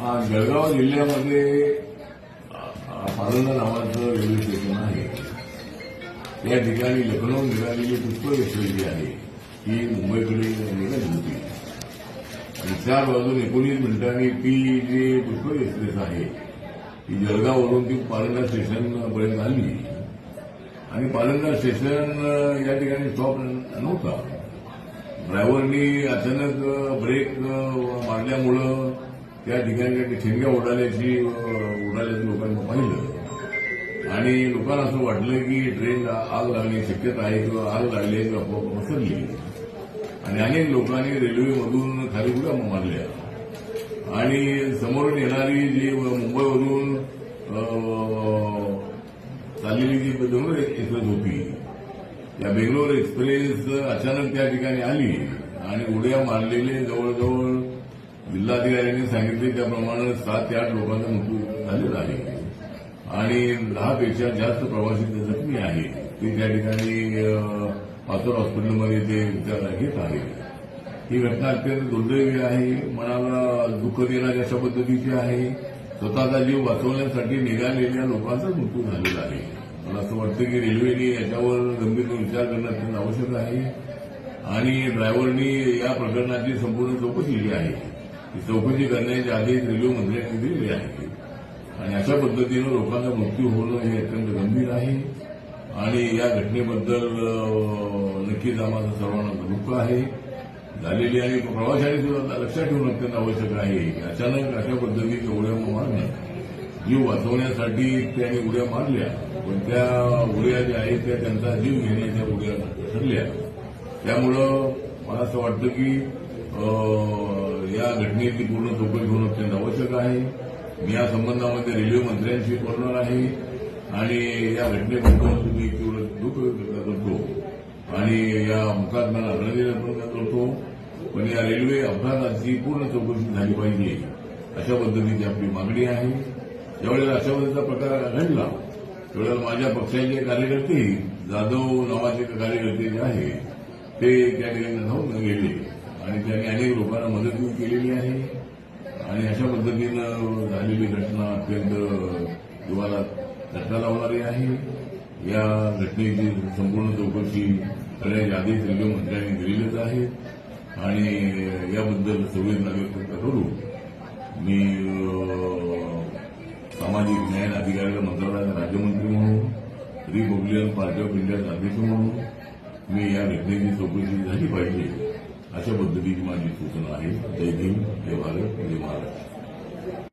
हा, जळगाव जिल्ह्यामध्ये फालंदा नावाचं रेल्वे स्टेशन आहे. या ठिकाणी लखनौ निघालेली पुष्कळ एक्सप्रेस जी आहे. ती मुंबईकडे निघाली होती. आणि चार वाजून एकोणीस मिनिटांनी ती जी पुष्कळ एक्सप्रेस आहे ती जळगाववरून ती पालंडा स्टेशनपर्यंत आली. आणि पालंडा स्टेशन या ठिकाणी स्टॉप नव्हता. ड्रायव्हरनी अचानक ब्रेक मारल्यामुळं त्या ठिकाणी काही ठिणग्या उडाल्याची उडाल्याचं लोकांना पाहिलं आणि लोकांना असं वाटलं की ट्रेन आग लागण्याची शक्यता आहे किंवा आग लागली किंवा आपोआप पसरली. आणि अनेक लोकांनी रेल्वेमधून खाली उड्या मारल्या. आणि समोरून येणारी जी मुंबईवरून चाललेली जी बेंगलोर एक्सप्रेस होती या बेंगलोर एक्सप्रेस अचानक त्या ठिकाणी आली आणि उड्या मारलेले जवळजवळ जिल्हाधिकाऱ्यांनी सांगितले त्याप्रमाणे सात ते आठ लोकांचा मृत्यू झालेला आहे. आणि दहापेक्षा जास्त प्रवासी ते जखमी आहे ते त्या ठिकाणी पाचोर हॉस्पिटलमध्ये ते उपचार घेत आहेत. ही घटना अत्यंत दुर्दैवी आहे. मनाला दुःख देणारी अशा पद्धतीची आहे. स्वतःचा जीव वाचवण्यासाठी निघालेल्या लोकांचा मृत्यू झालेला आहे. मला असं वाटतं की रेल्वेने याच्यावर गंभीर विचार करणं अत्यंत आवश्यक आहे. आणि ड्रायव्हरनी या प्रकरणाची संपूर्ण चौकशी केली आहे. ही चौकशी करण्याचे आदेश रेल्वे मंत्र्यांनी दिलेले आहेत आणि अशा पद्धतीनं लोकांचा मृत्यू होणं हे अत्यंत गंभीर आहे. आणि या घटनेबद्दल नक्कीच आम्हाला सर्वांना दुःख आहे. झालेली आणि प्रवाशांनी सुद्धा लक्षात ठेवणं अत्यंत आवश्यक आहे. अचानक अशा पद्धतीच्या उड्या मारणं जीव वाचवण्यासाठी त्यांनी उड्या मारल्या. पण त्या उड्या ज्या आहेत त्या त्यांचा जीव घेण्याच्या उड्या ठरल्या. त्यामुळं मला असं वाटतं की या घटनेची पूर्ण चौकशी होणं अत्यंत आवश्यक आहे. मी या संबंधामध्ये रेल्वे मंत्र्यांशी बोलणार आहे आणि या घटनेबद्दल मी तीव्र दुःख व्यक्त करतो आणि या मुखात्म्याला अभिनंदन अर्पण करतो. पण या रेल्वे अपघाताची पूर्ण चौकशी झाली पाहिजे अशा पद्धतीची आपली मागणी आहे. ज्यावेळेला अशा पद्धतीचा प्रकार घडला त्यावेळेला माझ्या पक्षाचे कार्यकर्ते जाधव नावाचे कार्यकर्ते जे आहे ते त्या ठिकाणी धावून गेले. आणि त्यांनी अनेक लोकांना मदत केलेली आहे. आणि अशा पद्धतीनं झालेली घटना अत्यंत जीवाला धक्का लावणारी आहे. या घटनेची संपूर्ण चौकशी करण्याचे आदेश रेल्वे मंत्र्यांनी दिलेलेच आहेत आणि याबद्दल संवेदना व्यक्त करू मी सामाजिक न्याय अधिकाऱ्याला मंत्रालयाचा राज्यमंत्री म्हणून रिपब्लिकन पार्टी ऑफ इंडियाचा अध्यक्ष म्हणून मी या घटनेची चौकशी झाली पाहिजे. अशा पद्धतीची माझी सूचना आहे. जय भीम जय भारत जय महाराष्ट्र.